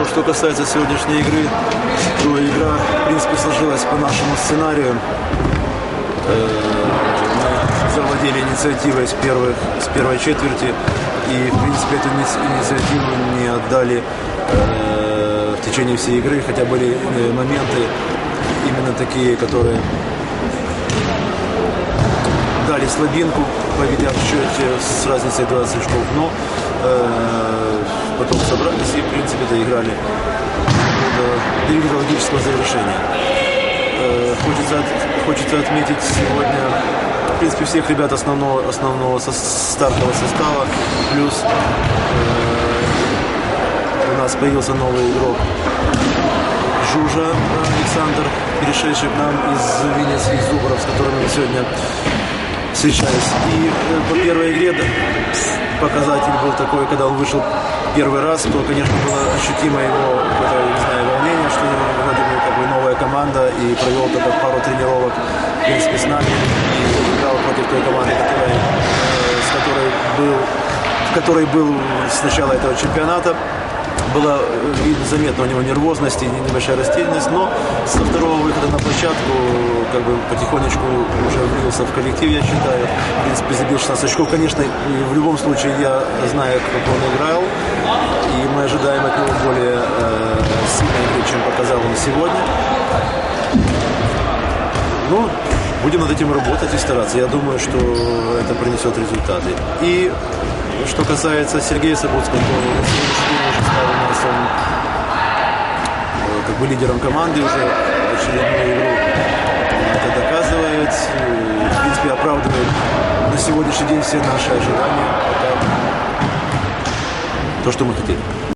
Ну, что касается сегодняшней игры, то игра, в принципе, сложилась по нашему сценарию. Э, Мы завладели инициативой с, первых, с первой четверти и, в принципе, эту иници- инициативу не отдали э, в течение всей игры, хотя были э, моменты именно такие, которые дали слабинку, поведя в счете с разницей 20 очков, но э, потом собрались и, в принципе, доиграли до, до завершения. Э, хочется, от- хочется отметить сегодня, в принципе, всех ребят основного, основного со- стартового состава, плюс э, у нас появился новый игрок Жужа э, Александр, перешедший к нам из Винницких Зубров, с которым мы сегодня встречались. И э, по первой игре показатель был такой, когда он вышел первый раз, то, конечно, было ощутимо его какое-то, не знаю, волнение, что него вроде бы как бы новая команда и провел только пару тренировок, в принципе, с нами и играл против той команды, которая, э, с которой был, в которой был с начала этого чемпионата было э, видно, заметно у него нервозность и небольшая растерянность, но со второго площадку как бы потихонечку уже влился в коллектив, я считаю. В принципе, забил 16 очков. Конечно, в любом случае я знаю, как он играл, и мы ожидаем от него более э, сильной игры, чем показал он сегодня. Ну, будем над этим работать и стараться. Я думаю, что это принесет результаты. И что касается Сергея Сабурского, то на уже стал э, как бы лидером команды уже это э, В принципе, оправдывает на сегодняшний день все наши ожидания. Это то, что мы хотели.